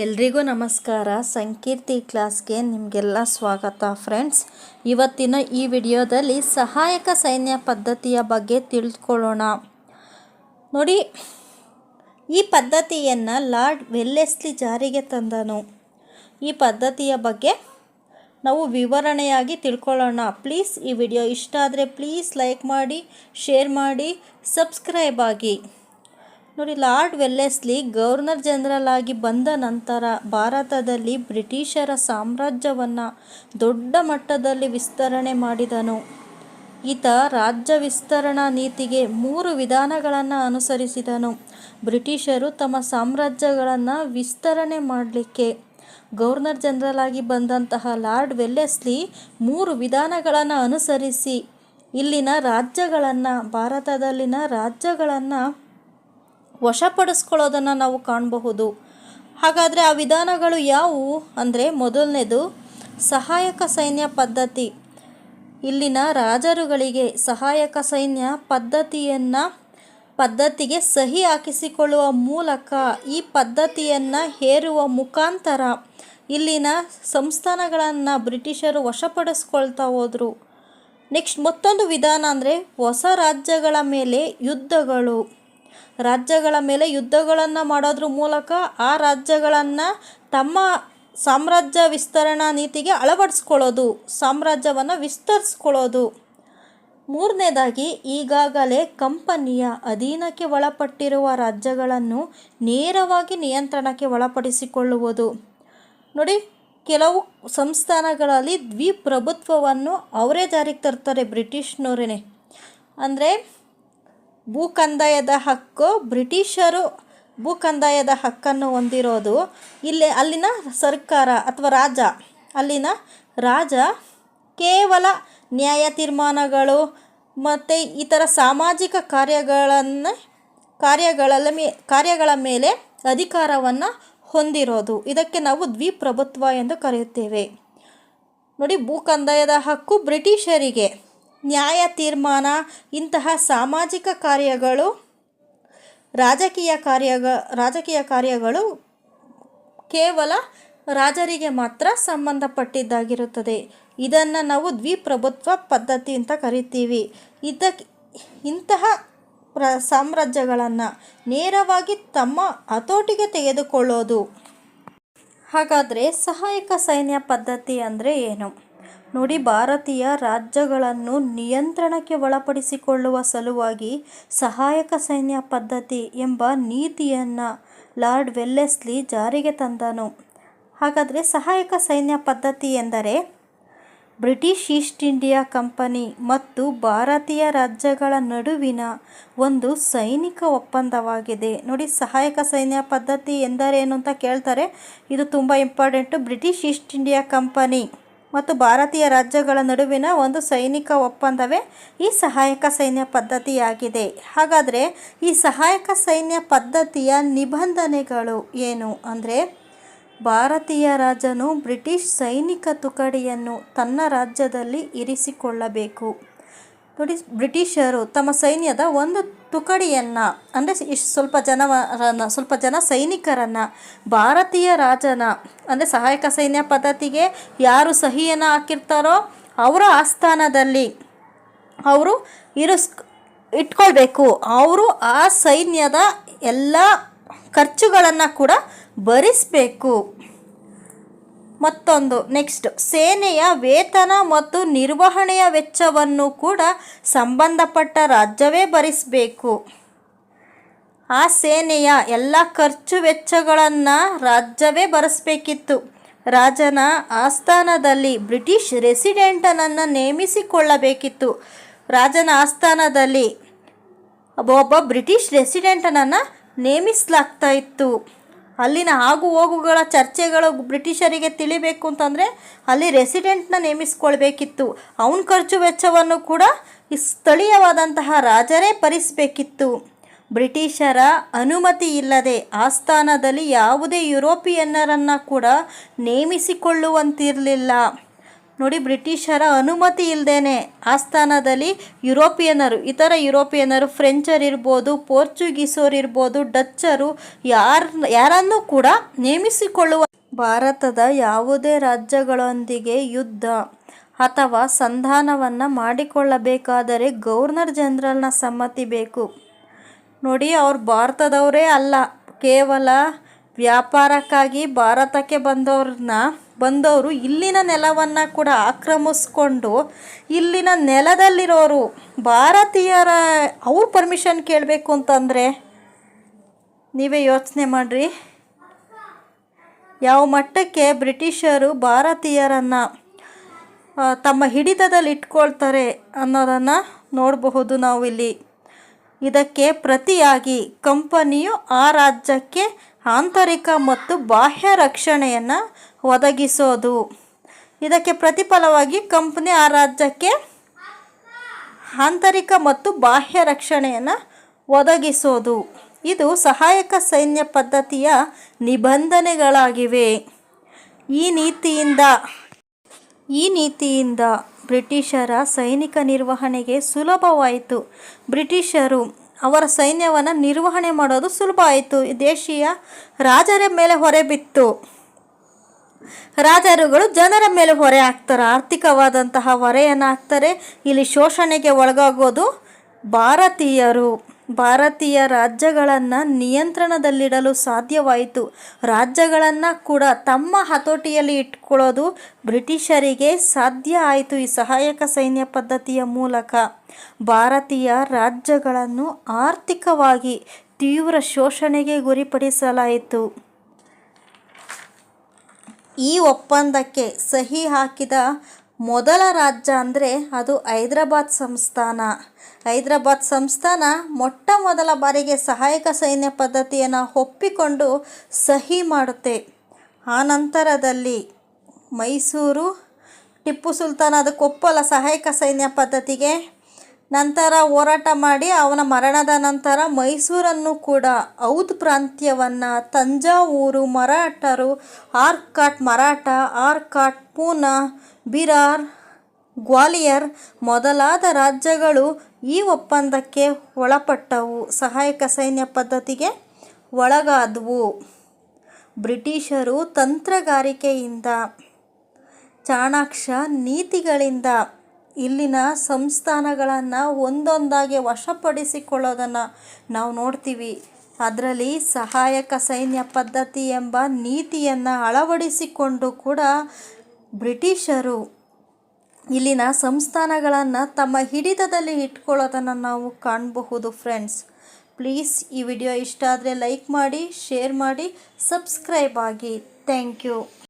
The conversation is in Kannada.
ಎಲ್ರಿಗೂ ನಮಸ್ಕಾರ. ಸಂಕೀರ್ತಿ ಕ್ಲಾಸ್ಗೆ ನಿಮಗೆಲ್ಲ ಸ್ವಾಗತ ಫ್ರೆಂಡ್ಸ್. ಇವತ್ತಿನ ಈ ವಿಡಿಯೋದಲ್ಲಿ ಸಹಾಯಕ ಸೈನ್ಯ ಪದ್ಧತಿಯ ಬಗ್ಗೆ ತಿಳ್ಕೊಳ್ಳೋಣ. ನೋಡಿ, ಈ ಪದ್ಧತಿಯನ್ನು ಲಾರ್ಡ್ ವೆಲ್ಲೆಸ್ಲಿ ಜಾರಿಗೆ ತಂದನು. ಈ ಪದ್ಧತಿಯ ಬಗ್ಗೆ ನಾವು ವಿವರಣೆಯಾಗಿ ತಿಳ್ಕೊಳ್ಳೋಣ. ಪ್ಲೀಸ್ ಈ ವಿಡಿಯೋ ಇಷ್ಟ ಆದರೆ ಪ್ಲೀಸ್ ಲೈಕ್ ಮಾಡಿ, ಶೇರ್ ಮಾಡಿ, ಸಬ್ಸ್ಕ್ರೈಬ್ ಆಗಿ. ನೋಡಿ, ಲಾರ್ಡ್ ವೆಲ್ಲೆಸ್ಲಿ ಗವರ್ನರ್ ಜನರಲ್ ಆಗಿ ಬಂದ ನಂತರ ಭಾರತದಲ್ಲಿ ಬ್ರಿಟಿಷರ ಸಾಮ್ರಾಜ್ಯವನ್ನು ದೊಡ್ಡ ಮಟ್ಟದಲ್ಲಿ ವಿಸ್ತರಣೆ ಮಾಡಿದನು. ಈತ ರಾಜ್ಯ ವಿಸ್ತರಣಾ ನೀತಿಗೆ ಮೂರು ವಿಧಾನಗಳನ್ನು ಅನುಸರಿಸಿದನು. ಬ್ರಿಟಿಷರು ತಮ್ಮ ಸಾಮ್ರಾಜ್ಯಗಳನ್ನು ವಿಸ್ತರಣೆ ಮಾಡಲಿಕ್ಕೆ ಗವರ್ನರ್ ಜನರಲ್ ಆಗಿ ಬಂದಂತಹ ಲಾರ್ಡ್ ವೆಲ್ಲೆಸ್ಲಿ ಮೂರು ವಿಧಾನಗಳನ್ನು ಅನುಸರಿಸಿ ಇಲ್ಲಿನ ರಾಜ್ಯಗಳನ್ನು, ಭಾರತದಲ್ಲಿನ ರಾಜ್ಯಗಳನ್ನು ವಶಪಡಿಸ್ಕೊಳ್ಳೋದನ್ನು ನಾವು ಕಾಣಬಹುದು. ಹಾಗಾದರೆ ಆ ವಿಧಾನಗಳು ಯಾವುವು ಅಂದರೆ ಮೊದಲನೇದು ಸಹಾಯಕ ಸೈನ್ಯ ಪದ್ಧತಿ. ಇಲ್ಲಿನ ರಾಜರುಗಳಿಗೆ ಸಹಾಯಕ ಸೈನ್ಯ ಪದ್ಧತಿಯನ್ನು, ಪದ್ಧತಿಗೆ ಸಹಿ ಹಾಕಿಸಿಕೊಳ್ಳುವ ಮೂಲಕ ಈ ಪದ್ಧತಿಯನ್ನು ಹೇರುವ ಮುಖಾಂತರ ಇಲ್ಲಿನ ಸಂಸ್ಥಾನಗಳನ್ನು ಬ್ರಿಟಿಷರು ವಶಪಡಿಸ್ಕೊಳ್ತಾ ಹೋದರು. ನೆಕ್ಸ್ಟ್ ಮತ್ತೊಂದು ವಿಧಾನ ಅಂದರೆ ಹೊಸ ರಾಜ್ಯಗಳ ಮೇಲೆ ಯುದ್ಧಗಳು. ರಾಜ್ಯಗಳ ಮೇಲೆ ಯುದ್ಧಗಳನ್ನು ಮಾಡೋದ್ರ ಮೂಲಕ ಆ ರಾಜ್ಯಗಳನ್ನು ತಮ್ಮ ಸಾಮ್ರಾಜ್ಯ ವಿಸ್ತರಣಾ ನೀತಿಗೆ ಅಳವಡಿಸ್ಕೊಳ್ಳೋದು, ಸಾಮ್ರಾಜ್ಯವನ್ನು ವಿಸ್ತರಿಸ್ಕೊಳ್ಳೋದು. ಮೂರನೇದಾಗಿ, ಈಗಾಗಲೇ ಕಂಪನಿಯ ಅಧೀನಕ್ಕೆ ಒಳಪಟ್ಟಿರುವ ರಾಜ್ಯಗಳನ್ನು ನೇರವಾಗಿ ನಿಯಂತ್ರಣಕ್ಕೆ ಒಳಪಡಿಸಿಕೊಳ್ಳುವುದು. ನೋಡಿ, ಕೆಲವು ಸಂಸ್ಥಾನಗಳಲ್ಲಿ ದ್ವಿಪ್ರಭುತ್ವವನ್ನು ಅವರೇ ಜಾರಿಗೆ ತರ್ತಾರೆ ಬ್ರಿಟಿಷ್ನವರೇ ಅಂದರೆ ಭೂ ಕಂದಾಯದ ಹಕ್ಕು ಬ್ರಿಟಿಷರು ಭೂ ಕಂದಾಯದ ಹಕ್ಕನ್ನು ಹೊಂದಿರೋದು. ಇಲ್ಲಿ ಅಲ್ಲಿನ ಸರ್ಕಾರ ಅಥವಾ ರಾಜ, ಅಲ್ಲಿನ ರಾಜ ಕೇವಲ ನ್ಯಾಯ ತೀರ್ಮಾನಗಳು ಮತ್ತು ಇತರ ಸಾಮಾಜಿಕ ಕಾರ್ಯಗಳನ್ನು ಕಾರ್ಯಗಳ ಮೇ, ಕಾರ್ಯಗಳ ಮೇಲೆ ಅಧಿಕಾರವನ್ನು ಹೊಂದಿರೋದು. ಇದಕ್ಕೆ ನಾವು ದ್ವಿಪ್ರಭುತ್ವ ಎಂದು ಕರೆಯುತ್ತೇವೆ. ನೋಡಿ ಭೂ ಕಂದಾಯದ ಹಕ್ಕು ಬ್ರಿಟಿಷರಿಗೆ. ನ್ಯಾಯ ತೀರ್ಮಾನ ಇಂತಹ ಸಾಮಾಜಿಕ ಕಾರ್ಯಗಳು, ರಾಜಕೀಯ ಕಾರ್ಯಗ, ರಾಜಕೀಯ ಕಾರ್ಯಗಳು ಕೇವಲ ರಾಜರಿಗೆ ಮಾತ್ರ ಸಂಬಂಧಪಟ್ಟಿದ್ದಾಗಿರುತ್ತದೆ. ಇದನ್ನು ನಾವು ದ್ವಿಪ್ರಭುತ್ವ ಪದ್ಧತಿ ಅಂತ ಕರಿತೀವಿ. ಇದಕ್ಕೆ ಇಂತಹ ಪ್ರ, ಸಾಮ್ರಾಜ್ಯಗಳನ್ನು ನೇರವಾಗಿ ತಮ್ಮ ಹತೋಟಿಗೆ ತೆಗೆದುಕೊಳ್ಳೋದು. ಹಾಗಾದರೆ ಸಹಾಯಕ ಸೈನ್ಯ ಪದ್ಧತಿ ಅಂದರೆ ಏನು? ನೋಡಿ ಭಾರತೀಯ ರಾಜ್ಯಗಳನ್ನು ನಿಯಂತ್ರಣಕ್ಕೆ ಒಳಪಡಿಸಿಕೊಳ್ಳುವ ಸಲುವಾಗಿ ಸಹಾಯಕ ಸೈನ್ಯ ಪದ್ಧತಿ ಎಂಬ ನೀತಿಯನ್ನು ಲಾರ್ಡ್ ವೆಲ್ಲೆಸ್ಲಿ ಜಾರಿಗೆ ತಂದನು. ಹಾಗಾದರೆ ಸಹಾಯಕ ಸೈನ್ಯ ಪದ್ಧತಿ ಎಂದರೆ ಬ್ರಿಟಿಷ್ ಈಸ್ಟ್ ಇಂಡಿಯಾ ಕಂಪನಿ ಮತ್ತು ಭಾರತೀಯ ರಾಜ್ಯಗಳ ನಡುವಿನ ಒಂದು ಸೈನಿಕ ಒಪ್ಪಂದವಾಗಿದೆ. ನೋಡಿ, ಸಹಾಯಕ ಸೈನ್ಯ ಪದ್ಧತಿ ಎಂದರೇನು ಅಂತ ಕೇಳ್ತಾರೆ. ಇದು ತುಂಬ important British East India company ಮತ್ತು ಭಾರತೀಯ ರಾಜ್ಯಗಳ ನಡುವಿನ ಒಂದು ಸೈನಿಕ ಒಪ್ಪಂದವೇ ಈ ಸಹಾಯಕ ಸೈನ್ಯ ಪದ್ಧತಿಯಾಗಿದೆ. ಹಾಗಾದರೆ ಈ ಸಹಾಯಕ ಸೈನ್ಯ ಪದ್ಧತಿಯ ನಿಬಂಧನೆಗಳು ಏನು ಅಂದರೆ ಭಾರತೀಯ ರಾಜನು ಬ್ರಿಟಿಷ್ ಸೈನಿಕ ತುಕಡಿಯನ್ನು ತನ್ನ ರಾಜ್ಯದಲ್ಲಿ ಇರಿಸಿಕೊಳ್ಳಬೇಕು. ನೋಡಿ ಬ್ರಿಟಿಷರು ತಮ್ಮ ಸೈನ್ಯದ ಒಂದು ತುಕಡಿಯನ್ನು, ಅಂದರೆ ಇಷ್ಟು ಸ್ವಲ್ಪ ಜನವರನ್ನು, ಸ್ವಲ್ಪ ಜನ ಸೈನಿಕರನ್ನು, ಭಾರತೀಯ ರಾಜನ, ಅಂದರೆ ಸಹಾಯಕ ಸೈನ್ಯ ಪದ್ಧತಿಗೆ ಯಾರು ಸಹಿಯನ್ನು ಹಾಕಿರ್ತಾರೋ ಅವರ ಆಸ್ಥಾನದಲ್ಲಿ ಅವರು ಇರಿಸ್ ಇಟ್ಕೊಳ್ಬೇಕು. ಅವರು ಆ ಸೈನ್ಯದ ಎಲ್ಲ ಖರ್ಚುಗಳನ್ನು ಕೂಡ ಭರಿಸಬೇಕು. ಮತ್ತೊಂದು ನೆಕ್ಸ್ಟ್ ಸೇನೆಯ ವೇತನ ಮತ್ತು ನಿರ್ವಹಣೆಯ ವೆಚ್ಚವನ್ನು ಕೂಡ ಸಂಬಂಧಪಟ್ಟ ರಾಜ್ಯವೇ ಭರಿಸಬೇಕು. ಆ ಸೇನೆಯ ಎಲ್ಲ ಖರ್ಚು ವೆಚ್ಚಗಳನ್ನು ರಾಜ್ಯವೇ ಭರಿಸಬೇಕಿತ್ತು. ರಾಜನ ಆಸ್ಥಾನದಲ್ಲಿ ಬ್ರಿಟಿಷ್ ರೆಸಿಡೆಂಟನನ್ನು ನೇಮಿಸಿಕೊಳ್ಳಬೇಕಿತ್ತು. ರಾಜನ ಆಸ್ಥಾನದಲ್ಲಿ ಒಬ್ಬ ಬ್ರಿಟಿಷ್ ರೆಸಿಡೆಂಟನನ್ನು ನೇಮಿಸಲಾಗ್ತಾ ಇತ್ತು. ಅಲ್ಲಿನ ಆಗು ಹೋಗುಗಳ ಚರ್ಚೆಗಳು ಬ್ರಿಟಿಷರಿಗೆ ತಿಳಿಬೇಕು ಅಂತಂದರೆ ಅಲ್ಲಿ ರೆಸಿಡೆಂಟ್ನ ನೇಮಿಸ್ಕೊಳ್ಬೇಕಿತ್ತು. ಅವನ ಖರ್ಚು ವೆಚ್ಚವನ್ನು ಕೂಡ ಸ್ಥಳೀಯವಾದಂತಹ ರಾಜರೇ ಭರಿಸಬೇಕಿತ್ತು. ಬ್ರಿಟಿಷರ ಅನುಮತಿ ಇಲ್ಲದೆ ಆಸ್ಥಾನದಲ್ಲಿ ಯಾವುದೇ ಯುರೋಪಿಯನ್ನರನ್ನು ಕೂಡ ನೇಮಿಸಿಕೊಳ್ಳುವಂತಿರಲಿಲ್ಲ. ನೋಡಿ, ಬ್ರಿಟಿಷರ ಅನುಮತಿ ಇಲ್ಲದೇನೆ ಆಸ್ಥಾನದಲ್ಲಿ ಯುರೋಪಿಯನ್ನರು ಇತರ ಯುರೋಪಿಯನ್ನರು ಫ್ರೆಂಚರ್ ಇರ್ಬೋದು, ಪೋರ್ಚುಗೀಸರು ಇರ್ಬೋದು, ಡಚ್ಚರು ಯಾರ, ಯಾರನ್ನೂ ಕೂಡ ನೇಮಿಸಿಕೊಳ್ಳುವ ಭಾರತದ ಯಾವುದೇ ರಾಜ್ಯಗಳೊಂದಿಗೆ ಯುದ್ಧ ಅಥವಾ ಸಂಧಾನವನ್ನು ಮಾಡಿಕೊಳ್ಳಬೇಕಾದರೆ ಗವರ್ನರ್ ಜನರಲ್ನ ಸಮ್ಮತಿ ಬೇಕು. ನೋಡಿ, ಅವ್ರು ಭಾರತದವರೇ ಅಲ್ಲ. ಕೇವಲ ವ್ಯಾಪಾರಕ್ಕಾಗಿ ಭಾರತಕ್ಕೆ ಬಂದವ್ರನ್ನ ಬಂದವರು ಇಲ್ಲಿನ ನೆಲವನ್ನು ಕೂಡ ಆಕ್ರಮಿಸ್ಕೊಂಡು ಇಲ್ಲಿನ ನೆಲದಲ್ಲಿರೋರು ಭಾರತೀಯರ, ಅವ್ರ ಪರ್ಮಿಷನ್ ಕೇಳಬೇಕು ಅಂತಂದರೆ ನೀವೇ ಯೋಚನೆ ಮಾಡಿರಿ. ಯಾವ ಮಟ್ಟಕ್ಕೆ ಬ್ರಿಟಿಷರು ಭಾರತೀಯರನ್ನು ತಮ್ಮ ಹಿಡಿತದಲ್ಲಿ ಇಟ್ಕೊಳ್ತಾರೆ ಅನ್ನೋದನ್ನು ನೋಡಬಹುದು ನಾವು ಇಲ್ಲಿ ಇದಕ್ಕೆ ಪ್ರತಿಯಾಗಿ ಕಂಪನಿಯು ಆ ರಾಜ್ಯಕ್ಕೆ ಆಂತರಿಕ ಮತ್ತು ಬಾಹ್ಯ ರಕ್ಷಣೆಯನ್ನು ಒದಗಿಸೋದು. ಇದಕ್ಕೆ ಪ್ರತಿಫಲವಾಗಿ ಕಂಪ್ನಿ ಆ ರಾಜ್ಯಕ್ಕೆ ಆಂತರಿಕ ಮತ್ತು ಬಾಹ್ಯ ರಕ್ಷಣೆಯನ್ನು ಒದಗಿಸೋದು. ಇದು ಸಹಾಯಕ ಸೈನ್ಯ ಪದ್ಧತಿಯ ನಿಬಂಧನೆಗಳಾಗಿವೆ. ಈ ನೀತಿಯಿಂದ ಈ ನೀತಿಯಿಂದ ಬ್ರಿಟಿಷರ ಸೈನಿಕ ನಿರ್ವಹಣೆಗೆ ಸುಲಭವಾಯಿತು. ಬ್ರಿಟಿಷರು ಅವರ ಸೈನ್ಯವನ್ನು ನಿರ್ವಹಣೆ ಮಾಡೋದು ಸುಲಭ ಆಯಿತು. ದೇಶೀಯ ರಾಜರ ಮೇಲೆ ಹೊರೆ ಬಿತ್ತು. ರಾಜರುಗಳು ಜನರ ಮೇಲೆ ಹೊರೆ ಹಾಕ್ತಾರೆ. ಆರ್ಥಿಕವಾದಂತಹ ಹೊರೆಯನ್ನು ಹಾಕ್ತಾರೆ. ಇಲ್ಲಿ ಶೋಷಣೆಗೆ ಒಳಗಾಗೋದು ಭಾರತೀಯರು. ಭಾರತೀಯ ರಾಜ್ಯಗಳನ್ನು ನಿಯಂತ್ರಣದಲ್ಲಿಡಲು ಸಾಧ್ಯವಾಯಿತು. ರಾಜ್ಯಗಳನ್ನು ಕೂಡ ತಮ್ಮ ಹತೋಟಿಯಲ್ಲಿ ಇಟ್ಕೊಳ್ಳೋದು ಬ್ರಿಟಿಷರಿಗೆ ಸಾಧ್ಯ ಆಯಿತು ಈ ಸಹಾಯಕ ಸೈನ್ಯ ಪದ್ಧತಿಯ ಮೂಲಕ. ಭಾರತೀಯ ರಾಜ್ಯಗಳನ್ನು ಆರ್ಥಿಕವಾಗಿ ತೀವ್ರ ಶೋಷಣೆಗೆ ಗುರಿಪಡಿಸಲಾಯಿತು. ಈ ಒಪ್ಪಂದಕ್ಕೆ ಸಹಿ ಹಾಕಿದ ಮೊದಲ ರಾಜ್ಯ ಅಂದರೆ ಅದು ಹೈದರಾಬಾದ್ ಸಂಸ್ಥಾನ. ಹೈದರಾಬಾದ್ ಸಂಸ್ಥಾನ ಮೊಟ್ಟ ಮೊದಲ ಬಾರಿಗೆ ಸಹಾಯಕ ಸೈನ್ಯ ಪದ್ಧತಿಯನ್ನು ಒಪ್ಪಿಕೊಂಡು ಸಹಿ ಮಾಡುತ್ತೆ. ಆ ನಂತರದಲ್ಲಿ ಮೈಸೂರು ಟಿಪ್ಪು ಸುಲ್ತಾನ್ ಅದಕ್ಕೆ ಒಪ್ಪಲ್ಲ ಸಹಾಯಕ ಸೈನ್ಯ ಪದ್ಧತಿಗೆ ನಂತರ ಹೋರಾಟ ಮಾಡಿ ಅವನ ಮರಣದ ನಂತರ ಮೈಸೂರನ್ನು ಕೂಡ ಔದ್ ಪ್ರಾಂತ್ಯವನ್ನು ತಂಜಾವೂರು, ಮರಾಠರು, ಆರ್ಕಾಟ್, ಮರಾಠ, ಆರ್ಕಾಟ್, ಪೂನಾ, ಬಿರಾರ್, ಗ್ವಾಲಿಯರ್ ಮೊದಲಾದ ರಾಜ್ಯಗಳು ಈ ಒಪ್ಪಂದಕ್ಕೆ ಒಳಪಟ್ಟವು. ಸಹಾಯಕ ಸೈನ್ಯ ಪದ್ಧತಿಗೆ ಒಳಗಾದವು. ಬ್ರಿಟಿಷರು ತಂತ್ರಗಾರಿಕೆಯಿಂದ, ಚಾಣಾಕ್ಷ ನೀತಿಗಳಿಂದ ಇಲ್ಲಿನ ಸಂಸ್ಥಾನಗಳನ್ನು ಒಂದೊಂದಾಗಿ ವಶಪಡಿಸಿಕೊಳ್ಳೋದನ್ನು ನಾವು ನೋಡ್ತೀವಿ. ಅದರಲ್ಲಿ ಸಹಾಯಕ ಸೈನ್ಯ ಪದ್ಧತಿ ಎಂಬ ನೀತಿಯನ್ನು ಅಳವಡಿಸಿಕೊಂಡು ಕೂಡ ಬ್ರಿಟಿಷರು ಇಲ್ಲಿನ ಸಂಸ್ಥಾನಗಳನ್ನು ತಮ್ಮ ಹಿಡಿತದಲ್ಲಿ ಇಟ್ಕೊಳ್ಳೋದನ್ನು ನಾವು ಕಾಣಬಹುದು ಫ್ರೆಂಡ್ಸ್. ಪ್ಲೀಸ್ ಈ ವಿಡಿಯೋ ಇಷ್ಟ ಆದರೆ ಲೈಕ್ ಮಾಡಿ, ಶೇರ್ ಮಾಡಿ, ಸಬ್ಸ್ಕ್ರೈಬ್ ಆಗಿ. Thank you.